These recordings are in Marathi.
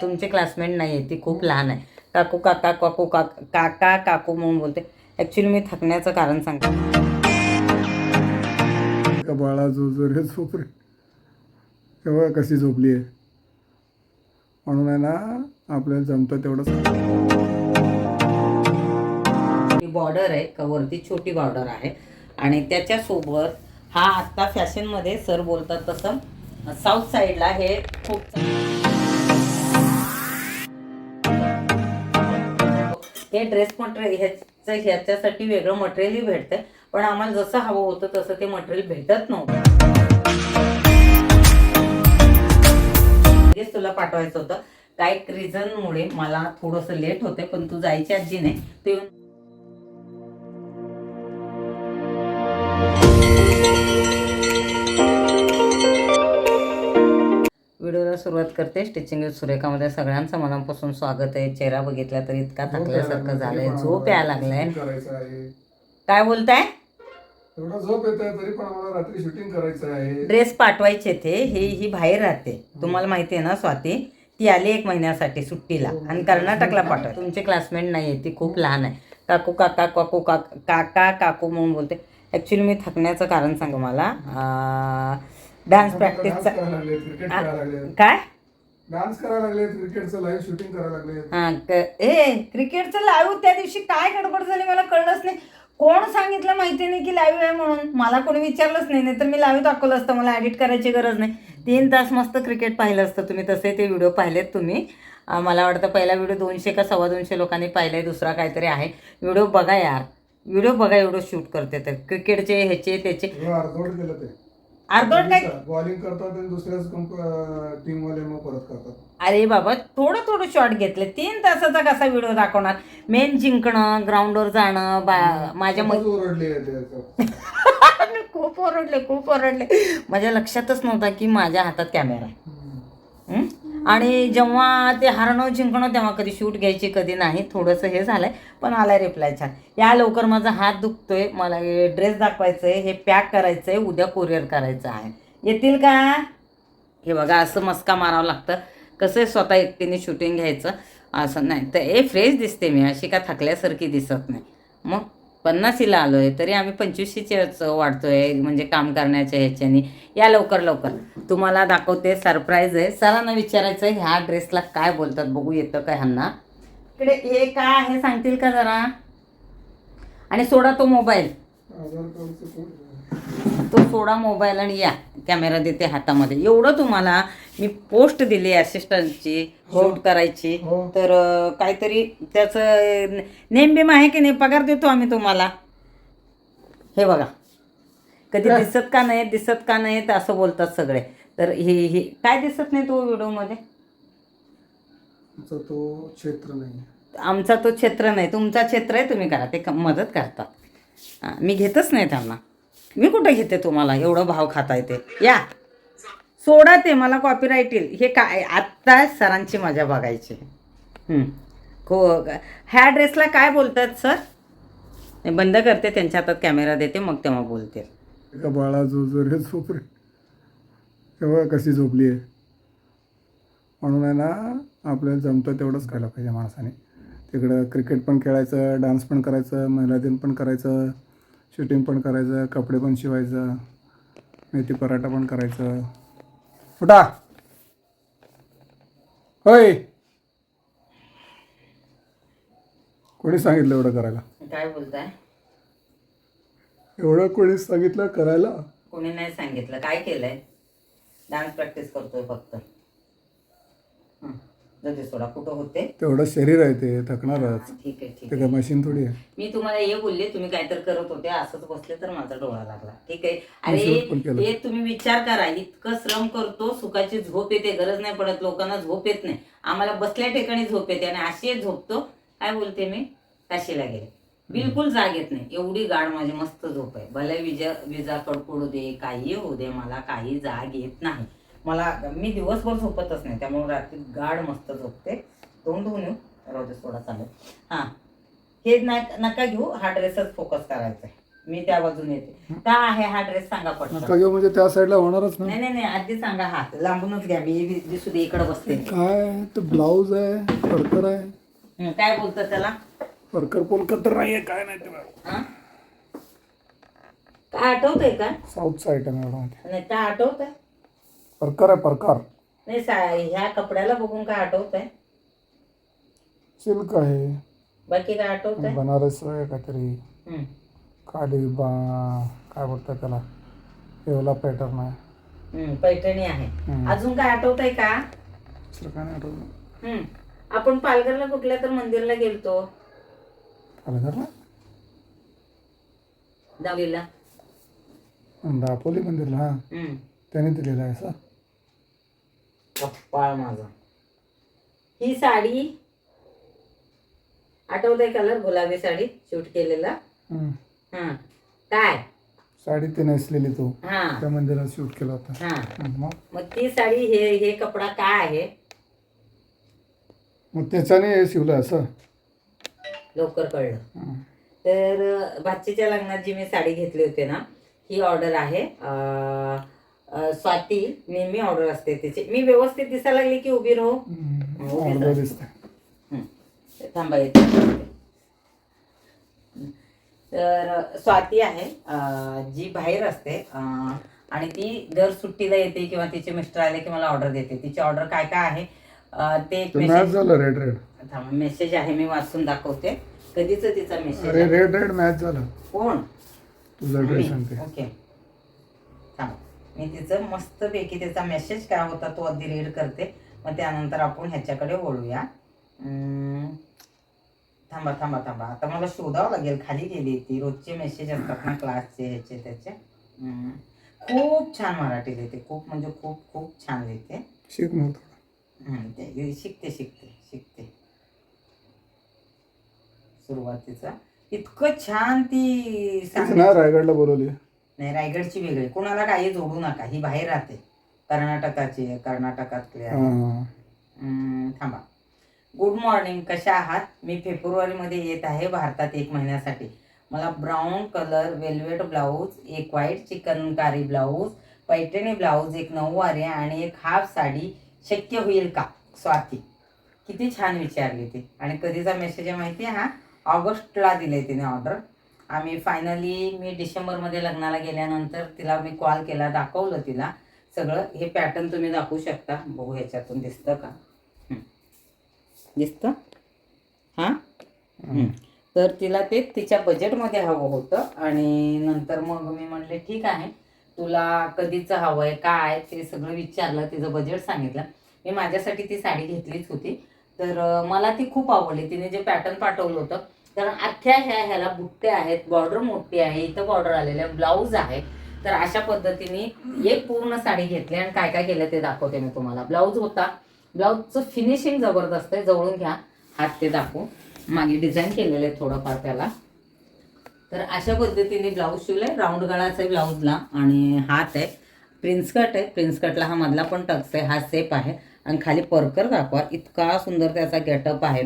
तुमचे क्लासमेट नाही आहे ती खूप लहान आहे. काकू काका काकू काक काका काकू म्हणून बोलते. ॲक्च्युली मी थकण्याचं कारण सांगते. बाळा जो जो रे झोप रे तेव्हा कशी झोपली आहे? म्हणून आहे ना आपल्याला जमतं तेवढंच. ही बॉर्डर आहे का वरती छोटी बॉर्डर आहे. आणि त्याच्यासोबत हा आत्ता फॅशनमध्ये सर बोलतात तसं साऊथ साईडला हे खूप हे ड्रेस मटेरियल ह्याचं ह्याच्यासाठी वेगळं मटेरियलही भेटतं पण आम्हाला जसं हवं होतं तसं ते मटेरियल भेटत नव्हतं. लगेच तुला पाठवायचं होतं. काही रिझनमुळे मला थोडंसं लेट होते पण तू जायची आजी नाही. तू येऊन व्हिडिओला सुरुवात करते. स्टिचिंग विथ सुरेखामध्ये सगळ्यांचं मनापासून स्वागत आहे. चेहरा बघितला तर इतका थकल्यासारखं झालंय. झोप यायला लागलाय. काय बोलताय? झोप येत तरी पण आम्हाला रात्री शूटिंग करायचं आहे. ड्रेस पाठवायचे ते. ही ही बाहेर राहते. तुम्हाला माहिती आहे ना स्वाती? ती आली एक महिन्यासाठी सुट्टीला आणि कर्नाटकला पाठवा तुमचे क्लासमेट नाही आहे ती खूप लहान आहे. काकू काका काकू काक काका काकू म्हणून बोलते. ॲक्च्युली मी थकण्याचं कारण सांगू मला. डान्स प्रॅक्टिसचा काय? डान्स करायला लागले क्रिकेटचं लाईव्ह शूटिंग करायला लागले. हा क्रिकेटचं लाईव्ह त्या दिवशी काय गडबड झाली मला कळलंच नाही. कोण सांगितलं माहिती नाही की लाईव्ह आहे म्हणून? मला कोणी विचारलंच नाही नाही तर मी लाईव्ह दाखवलं असतं मला एडिट करायची गरज नाही. तीन तास मस्त क्रिकेट पाहिलं असतं तुम्ही तसे ते व्हिडिओ पाहिलेत तुम्ही. मला वाटतं पहिला व्हिडिओ दोनशे का सव्वा दोनशे लोकांनी पाहिलाय दुसरा काहीतरी आहे. व्हिडिओ बघा यार. व्हिडिओ बघा एवढं शूट करते तर. क्रिकेटचे ह्याचे त्याचे. अर्धवट गेलं ते अर्धवट काय बॉलिंग करतात आणि दुसऱ्याच टीम वाले मग परत करतात. अरे बाबा थोडं थोडं शॉट घेतले. तीन तासाचा कसा व्हिडिओ दाखवणार? मेन जिंकणं ग्राउंडवर जाणं बा माझ्या मै खूपच ओरडले. मी खूप ओरडले खूप ओरडले. माझ्या लक्षातच नव्हता की माझ्या हातात कॅमेरा आहे? आणि जेव्हा ते हरणं जिंकणं तेव्हा कधी शूट घ्यायची कधी नाही. थोडंसं हे झालं आहे पण आला रिप्लाय छान. या लवकर माझा हात दुखतोय मला ड्रेस दाखवायचं आहे हे पॅक करायचं आहे उद्या कोरिअर करायचं आहे. येतील का? हे बघा असं मस्का मारावं लागतं. कसं आहे स्वतः एकटीने शूटिंग घ्यायचं? असं नाही. तर ए फ्रेश दिसते मी अशी का थकल्यासारखी दिसत नाही. मग पन्नासीला आलो आहे तरी आम्ही पंचवीसशेच वाढतोय म्हणजे काम करण्याच्या ह्याच्याने. या लवकर लवकर. तुम्हाला दाखवते सरप्राईज आहे. सरांना विचारायचं आहे ह्या ड्रेसला काय बोलतात? बघू येतं काय ह्यांना. इकडे हे काय आहे? सांगतील का जरा? आणि सोडा तो मोबाईल. तो सोडा मोबाईल आणि या. कॅमेरा देते हातामध्ये. एवढं तुम्हाला मी पोस्ट दिली असिस्टंटची शूट करायची. हो. तर काहीतरी त्याचं नेम बिम आहे की नाही पगार देतो आम्ही तुम्हाला. हे बघा. कधी दिसत का नाही दिसत का नाही तर असं बोलतात सगळे. तर हे हे काय दिसत नाही तो व्हिडिओमध्ये? तो क्षेत्र नाही. आमचा तो क्षेत्र नाही. तुमचा क्षेत्र आहे तुम्ही करा. ते मदत करतात. हां, मी घेतच नाही त्यांना. मी कुठं घेते तुम्हाला? एवढं भाव खाता येते. या. सोडा ते मला कॉपीराईट येईल. हे काय आत्ता सरांची मजा बघायची. को ह्या ड्रेसला काय बोलतात सर? बंद करते त्यांच्या हातात कॅमेरा देते मग तेव्हा बोलते बाळा जो जो रे झोप तेव्हा कशी झोपली आहे? म्हणून आहे ना आपल्याला जमतं तेवढंच करायला पाहिजे माणसाने. तिकडं क्रिकेट पण खेळायचं डान्स पण करायचं महिला दिन पण करायचं शूटिंग पण करायचं कपडे पण शिवायचं मेथी पराठा पण करायचं. उठा होय. कोणी सांगितलं एवढं करायला? काय बोलताय? एवढं कोणी सांगितलं करायला? कोणी नाही सांगितलं. काय केलंय? डान्स प्रॅक्टिस करतोय फक्त. हं. जाऊ दे सोडा. कुठं होते? तेवढं शरीर आहे ते थकणारच ठीक आहे ठीक ते आहे. काय मशीन थोडी आहे. मी तुम्हाला हे बोलले तुम्ही काहीतरी करत होते असंच बसले तर माझा डोळा लागला. ठीक आहे? अरे. हे तुम्ही विचार करा. इतकं श्रम करतो सुखाची झोप येते गरज नाही पडत लोकांना झोप येत नाही. आम्हाला बसल्या ठिकाणी झोप येते आणि अशी झोपतो. काय बोलते मी? काशीला गेले. बिलकुल जाग येत नाही. एवढी गाढ माझी मस्त झोप आहे. भले विजा विजा कडकडू दे काही होऊ दे मला काही जाग येत नाही. मला मी दिवसभर झोपतच नाही त्यामुळे रात्री गाढ मस्त झोपते. तोंड धुवून येऊ. राहू दे सोडा चालेल. हां. हे नका घेऊ हा ड्रेसच फोकस करायचा आहे मी त्या बाजूने येते. का आहे हा ड्रेस सांगा पटकन. नका घेऊ म्हणजे त्या साईडला होणारच नाही नाही नाही आधी सांगा हा. लांबूनच घ्या मी दिसू दे इकडे बसते. काय? ते ब्लाऊज आहे परकर आहे. हं, काय बोलतात त्याला? परकर पोलकर तर नाहीये काय नाही ते. हं? काय आठवतंय का? साऊथ साईड आहे मॅडम. नाही काय आठवतंय. परकर आहे परकार. नाही सा ह्या कपड्याला बघून काय आठवतंय? सिल्क आहे. बाकी काय आठवतंय? बनारस आहे काहीतरी. खाली बा काय बोलतात त्याला? येवला पॅटर्न आहे. पैठणी आहे. अजून काय आठवतंय का? दुसरं काय नाही आठवलं. आपण पालघरला कुठल्या तर मंदिरला गेलतो. पालघरला? दहावीला. दापोली मंदिरला हा. त्याने दिलेला आहे असं कप्पाळ माझा. ही साडी आठवतंय कलर गुलाबी साडी शूट केलेला? हम्म. हा. काय? साडी ते नेसलेली तो. हा. त्या मंदिरात शूट केला होता. हा. मग? मग ती साडी हे हे कपडा काय आहे? मग त्याच्याने हे शिवलं असं. लवकर कळलं. तर भाचीच्या लग्नात जी मी साडी घेतली होती ना ही ऑर्डर आहे अं, स्वाती नेहमी ऑर्डर असते तिची. मी व्यवस्थित दिसायला लागली की उभी राहू. हो. थांबा येते. तर स्वाती आहे. जी बाहेर असते आणि ती दर सुट्टीला येते किंवा तिचे मिस्टर आले की मला ऑर्डर देते. तिची ऑर्डर काय काय आहे? ते एक मेसेज झालं रेड रेड मेसेज आहे मी वाचून दाखवते. कधीच तिचा मेसेज रेड रेड मॅच झालं. कोण? तुझा ओके. थांबा. मी तिचं मस्तपैकी त्याचा मेसेज काय होता तो आधी रीड करते. मग त्यानंतर आपण ह्याच्याकडे वळूया. अं, थांबा थांबा थांबा. आता मला शोधावं लागेल. खाली गेली ती. रोजचे मेसेज असतात ना क्लासचे ह्याचे त्याचे. खूप छान मराठी लिहिते. खूप म्हणजे खूप खूप छान लिहिते. शिकते शिकते शिकते. सुरुवातीचा. इतकं छान ती रायगडला बोलवली. नाही रायगडची वेगळी कोणाला काही जोडू नका ही बाहेर राहते. कर्नाटकाची आहे थांबा. गुड मॉर्निंग कशा आहात? मी फेब्रुवारीमध्ये येत आहे भारतात एक महिन्यासाठी. मला ब्राऊन कलर वेल्वेट ब्लाऊज एक white chikankari blouse Paithani blouse एक नऊवारी आणि एक हाफ साडी शक्य होईल का? स्वाती. किती छान विचारली ती. आणि कधीचा मेसेज आहे माहिती आहे हा? ऑगस्टला दिले तिने ऑर्डर आम्ही फायनली मी डिसेंबरमध्ये लग्नाला गेल्यानंतर तिला मी कॉल केला दाखवलं तिला. सगळं हे पॅटर्न तुम्ही दाखवू शकता. बघू ह्याच्यातून दिसतं का. दिसतं? हां. तर तिला ते तिच्या बजेटमध्ये हवं होतं आणि नंतर मग मी म्हणले ठीक आहे. तुला कधीचं हवं आहे काय? ते सगळं विचारलं तिचं बजेट सांगितलं. मी माझ्यासाठी ती साडी घेतलीच होती. तर मला ती खूप आवडली. तिने जे पॅटर्न पाठवलं होतं कारण अख्ख्या ह्या ह्याला बुट्टे आहेत बॉर्डर मोठी आहे इथं बॉर्डर आलेल्या ब्लाऊज आहे. तर अशा पद्धतीने एक पूर्ण साडी घेतली आणि काय काय केलं ते दाखवते मी तुम्हाला. ब्लाऊज होता. ब्लाऊजचं फिनिशिंग जबरदस्त आहे. जवळून घ्या. हात ते दाखवू. मागे डिझाईन केलेलं आहे थोडंफार त्याला. तर अशा पद्धतीने ब्लाऊज शिवलाय. राऊंड गळाचा आहे ब्लाऊजला आणि हात आहे. प्रिन्स कट आहे. प्रिन्स कटला हा मधला पण टक्स आहे. हा सेप आहे. आणि खाली परकर दाखवा. इतका सुंदर त्याचा गेटअप आहे.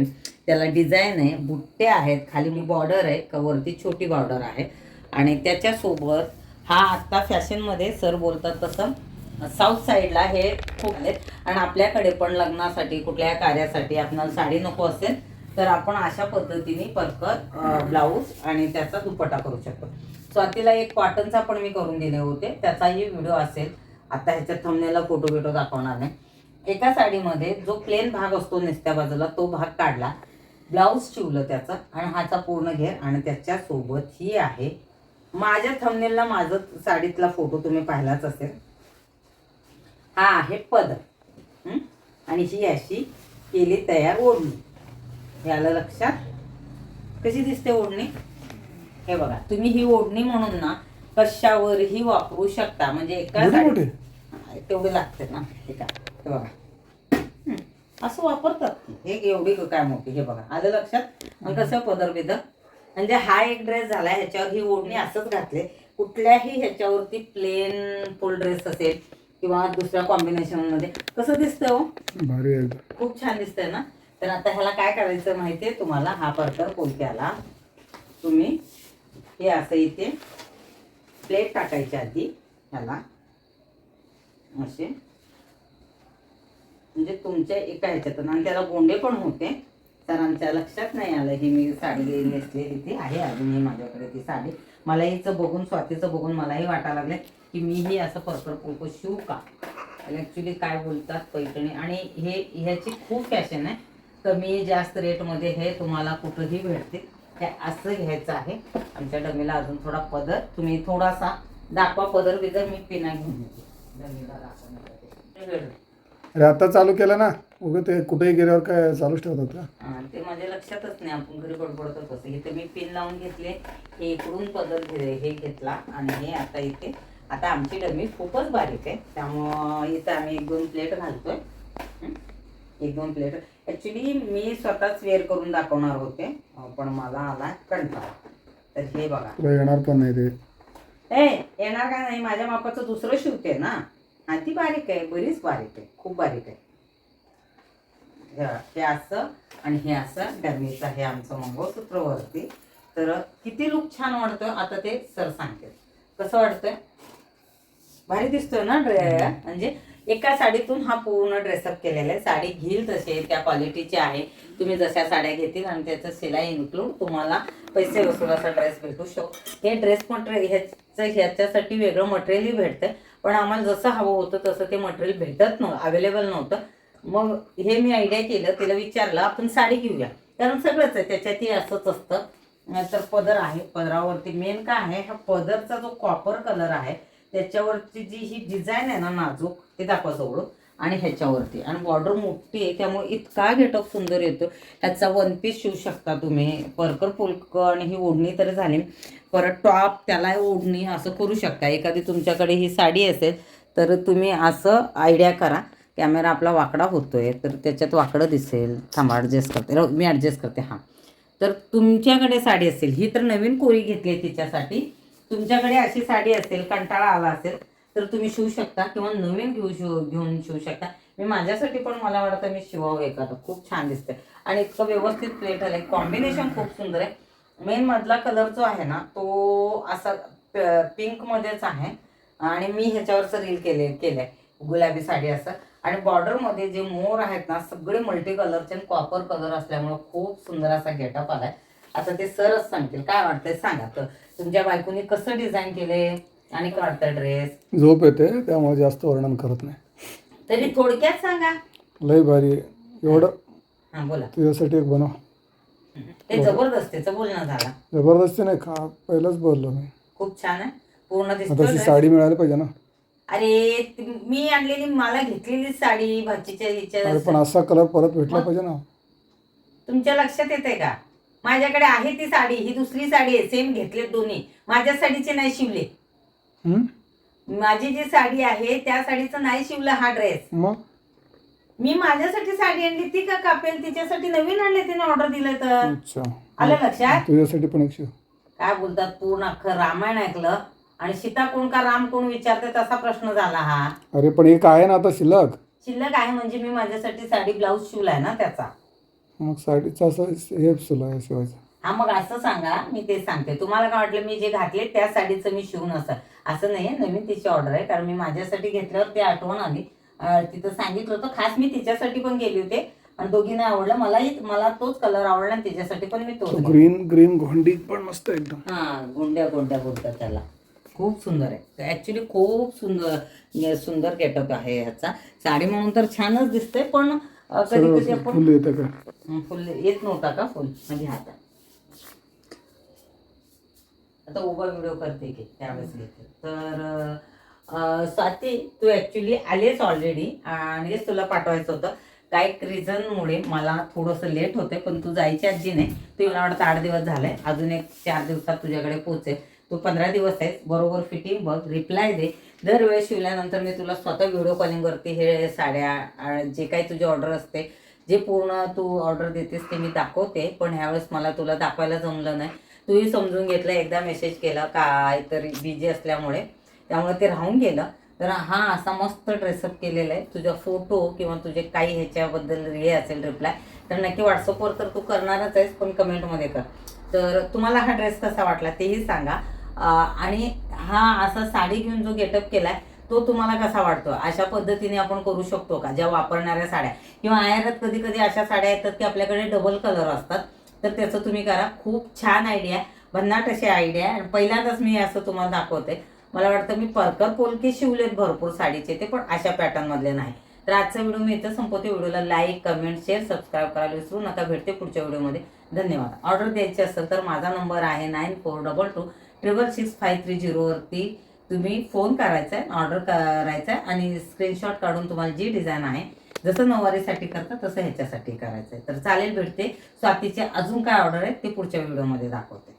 त्याला डिझाईन आहे. बुट्टे आहेत. खाली बॉर्डर आहे. कवरती वरती छोटी बॉर्डर आहे. आणि त्याच्यासोबत हा आत्ता फॅशनमध्ये सर बोलतात तसं साऊथ साईडला हे खूप आहेत. आणि आपल्याकडे पण लग्नासाठी कुठल्या कार्यासाठी आपल्याला साडी नको असेल तर आपण अशा पद्धतीने परकर ब्लाऊज आणि त्याचा दुपट्टा करू शकतो. स्वातीला एक कॉटनचा पण मी करून दिले होते. त्याचाही व्हिडिओ असेल. आता ह्याच्यात थमनेला फोटो बिटो दाखवणार नाही. एका साडीमध्ये जो प्लेन भाग असतो नेसत्या बाजूला तो भाग काढला. ब्लाऊज शिवलं त्याचं आणि हाचा पूर्ण घेर आणि त्याच्यासोबत ही आहे. माझ्या थंबनेलला माझं साडीतला फोटो तुम्ही पाहिलाच असेल. हा आहे पदर. हं? आणि ही अशी केली तयार ओढणी. आलं लक्षात? कशी दिसते ओढणी? हे बघा तुम्ही ही ओढणी म्हणून ना कशावरही वापरू शकता. म्हणजे एका तेवढे लागते ना हे का? हे बघा. असं वापरतात. की. हे एवढी काय मोठी हे बघा. आलं लक्षात? मग कसं पदर बिदर? म्हणजे हा एक ड्रेस झाला ह्याच्यावर ही ओढणी असंच घातले. कुठल्याही ह्याच्यावरती प्लेन फुल ड्रेस असेल किंवा दुसऱ्या कॉम्बिनेशनमध्ये कसं दिसतंय हो? भारी आहे. खूप छान दिसतंय ना? तर आता ह्याला काय करायचं माहितीये तुम्हाला? हा परकर कोलक्याला तुम्ही हे असं इथे प्लेट टाकायची आधी ह्याला असे म्हणजे तुमच्या एका ह्याच्यातून. आणि त्याला गोंडे पण होते. तर आमच्या लक्षात नाही आलं ही मी साडी नेसलेली ती आहे अजूनही माझ्याकडे ती साडी. मला हिचं बघून स्वातीचं बघून मलाही वाटायला लागले की मीही असं परकर पोलको शिवू का? ॲक्च्युली काय बोलतात पैठणी. आणि हे ह्याची खूप फॅशन आहे. कमी जास्त रेटमध्ये हे तुम्हाला कुठंही भेटते. हे असं घ्यायचं आहे. आमच्या डमीला अजून थोडा पदर. तुम्ही थोडासा दाखवा पदर बिदर मी पिना घेऊन येते. डमीला दाखवण्यासाठी अरे आता चालू केलं ना? उगं ते कुठेही गेल्यावर काय चालूच ठेवतात का हा, ते माझ्या लक्षातच नाही आपण घरी बडबडतो कसं इथे मी पिन लावून घेतले हे इकडून पदर घे हे घेतला आणि हे आता इथे. आता आमची डमी खूपच बारीक आहे त्यामुळं इथं आम्ही एक दोन प्लेट घालतोय. हं? एक दोन प्लेट ॲक्च्युली मी स्वतःच वेअर करून दाखवणार होते अं, पण मला आला कंटाळा. तर हे बघा. तुला येणार पण नाही ते. ए येणार का नाही? माझ्या मापाचं दुसरं शिवते ना. हा ती बारीक आहे बरीच बारीक आहे खूप बारीक आहे. हे- असं आणि हे असं डमीचं हे आमचं मंगळसूत्र वरती. तर किती लुक छान वाटतं आता ते सर सांगते कसं वाटतंय भारी दिसतोय ना ड्रे म्हणजे एका साडीतून हा पूर्ण ड्रेसअप केलेला आहे. साडी घेईल तसे त्या क्वालिटीची आहे. तुम्ही जशा साड्या घेतील आणि त्याचं शिलाई इन्क्लूड तुम्हाला पैसे वसूल असा ड्रेस भेटू शकतो. हे ड्रेस मटेरियल ह्याचं ह्याच्यासाठी वेगळं मटेरियलही भेटतं. पण आम्हाला जसं हवं होतं तसं ते मटेरियल भेटत नव्हतं अवेलेबल नव्हतं. मग हे मी आयडिया केलं तिला विचारलं आपण साडी घेऊया. कारण सगळंच आहे त्याच्यातही असंच असतं. तर पदर आहे पदरावरती. मेन काय आहे हा पदरचा जो कॉपर कलर आहे त्याच्यावरची जी ही डिझाईन आहे ना नाजूक ते दाखवा जवळ आणि ह्याच्यावरती. आणि बॉर्डर मोठी आहे त्यामुळे इतका गेटअप सुंदर येतो. ह्याचा वन पीस शिवू शकता तुम्ही. परकर फुलक आणि ही ओढणी तरी झाली. परत टॉप त्याला ओढणी असं करू शकता. एखादी तुमच्याकडे ही साडी असेल तर तुम्ही असं आयडिया करा. कॅमेरा आपला वाकडा होतोय तर त्याच्यात वाकडं दिसेल. थांबा ॲडजस्ट करते. मी ॲडजस्ट करते. हां. तर तुमच्याकडे साडी असेल. ही तर नवीन कोरी घेतली आहे तिच्यासाठी. तुमच्याकडे अशी साडी असेल कंटाळा आला असेल तर तुम्ही शिवू शकता किंवा नवीन घेऊ शिव घेऊन शिवू शकता. मी माझ्यासाठी पण मला वाटतं मी शिवावं एखादं. खूप छान दिसते आणि इतकं व्यवस्थित प्लेट आलं कॉम्बिनेशन खूप सुंदर आहे. मेन मधला कलर जो आहे ना तो असा पिंकमध्येच आहे. आणि मी ह्याच्यावरचं रील केले केलंय. गुलाबी साडी असं. आणि बॉर्डरमध्ये जे मोर आहेत ना सगळे मल्टी कलरचे आणि कॉपर कलर असल्यामुळं खूप सुंदर असा गेटअप आलाय. आता ते सरच सांगतील. काय वाटतंय सांगा तर. तुमच्या बायकोनी कसं डिझाईन केले? आणि काय वाटतं ड्रेस झोप येते त्यामुळे जास्त वर्णन करत नाही. तरी थोडक्यात सांगा. लय भारी आहे. एवढं? हा बोला. तुझ्यासाठी एक बनव. ते जबरदस्तीचं बोलणं झाला. जबरदस्ती नाही खा पहिलंच बोललो मी. खूप छान आहे. पूर्ण आता दिसतो. साडी मिळाली पाहिजे ना. अरे ती- मी आणलेली मला घेतलेली साडी भाचीच्या अरे हिच्या पण असा कलर परत भेटला पाहिजे ना. तुमच्या लक्षात येते का? माझ्याकडे आहे ती साडी ही दुसरी साडी आहे सेम घेतले दोन्ही. माझ्या साडीचे नाही शिवले? माझी जी साडी आहे त्या साडीचं नाही शिवलं हा ड्रेस मग? मी माझ्यासाठी साडी आणली ती का कापेल? तिच्यासाठी नवीन आणले तिने ऑर्डर दिलं तर. अच्छा. आलं लक्षात? तुझ्यासाठी पण एक शिव. काय बोलतात पूर्ण अख्खं रामायण ऐकलं. आणि सीता कोण का राम कोण विचारते तसा प्रश्न झाला हा. अरे पण एक आहे ना आता शिल्लक. शिल्लक आहे म्हणजे मी माझ्यासाठी साडी ब्लाऊज शिवलाय ना त्याचा. मग साडीचं असं हे सुला आहे शिवायचं. हा मग असं सांगा मी ते सांगते. तुम्हाला काय वाटलं मी जे घातले त्या साडीचं मी शिवून असं असं नाही नवीन तिची ऑर्डर आहे कारण मी माझ्यासाठी घेतल्यावर ते आठवण आली. अं, तिथं सांगितलं होतं खास मी तिच्यासाठी पण गेले होते आणि दोघींना आवडलं. मलाही मला तोच कलर आवडला आणि तिच्यासाठी पण मी तोच घेतला. ग्रीन ग्रीन घोंडी पण मस्त आहे एकदम. हा गुंड्या गुंड्या बोलतात त्याला. खूप सुंदर आहे. ऍक्च्युली खूप सुंदर सुंदर गेटअप आहे ह्याचा. साडी म्हणून तर छानच दिसते पण कधी कधी सगळं आपण फुल येतं का? फुल येत नव्हता का फुल? म्हणजे आता आता उभा व्हिडिओ करते की त्यावेळेस घेते. तर स्वाती तू ऍक्च्युली आलीस ऑलरेडी आणि तुला पाठवायचं होतं. काही रिझनमुळे मला थोडंसं लेट होते पण तू जायची आजी नाही. तू मला वाटतं आठ दिवस झाले. अजून एक चार दिवसात तुझ्याकडे पोहोचेल. तू पंधरा दिवस आहेस बरोबर फिटिंग बघ रिप्लाय दे. दरवेळेस शिवल्यानंतर मी तुला स्वतः व्हिडिओ कॉलिंगवरती हे साड्या जे काही तुझी ऑर्डर असते जे पूर्ण तू ऑर्डर देतेस ते मी दाखवते पण ह्यावेळेस मला तुला दाखवायला जमलं नाही. तूही समजून घेतलं एकदा मेसेज केला काय तरी बिझी असल्यामुळे. त्यामुळे ते राहून गेलं. तर हा असा मस्त ड्रेसअप केलेला आहे. तुझा फोटो किंवा तुझे काही ह्याच्याबद्दल हे असेल रिप्लाय तर नक्की व्हॉट्सअपवर तर तू करणारच आहेस पण कमेंटमध्ये कर. तर तुम्हाला हा ड्रेस कसा वाटला तेही सांगा. आणि हा असा साडी घेऊन जो गेटअप केलाय तो तुम्हाला कसा वाटतो? अशा पद्धतीने आपण करू शकतो का? ज्या वापरणाऱ्या साड्या. किंवा आयारात कधी कधी अशा साड्या येतात की आपल्याकडे डबल कलर असतात. तर त्याचं तुम्ही करा. खूप छान आयडिया आहे. भन्नाट अशी आयडिया आहे. आणि पहिल्यांदाच मी असं तुम्हाला दाखवते. मला वाटतं मी परकर पोलके शिवलेत भरपूर साडीचे ते पण अशा पॅटर्नमधले नाही. तर आजचा व्हिडिओ मी इथं संपवते. व्हिडिओला लाईक कमेंट शेअर सबस्क्राईब करायला विसरू नका. भेटते पुढच्या व्हिडिओमध्ये धन्यवाद. ऑर्डर द्यायची असेल तर माझा नंबर आहे nine four double two triple six five three झिरोवरती तुम्ही फोन करायचा आहे ऑर्डर करायचा आहे आणि स्क्रीनशॉट काढून तुम्हाला जी डिझाईन आहे जसं नऊवारीसाठी करता तसं ह्याच्यासाठी करायचं आहे तर चालेल भेटते. स्वातीचे अजून काय ऑर्डर आहे ते पुढच्या व्हिडिओमध्ये दाखवते.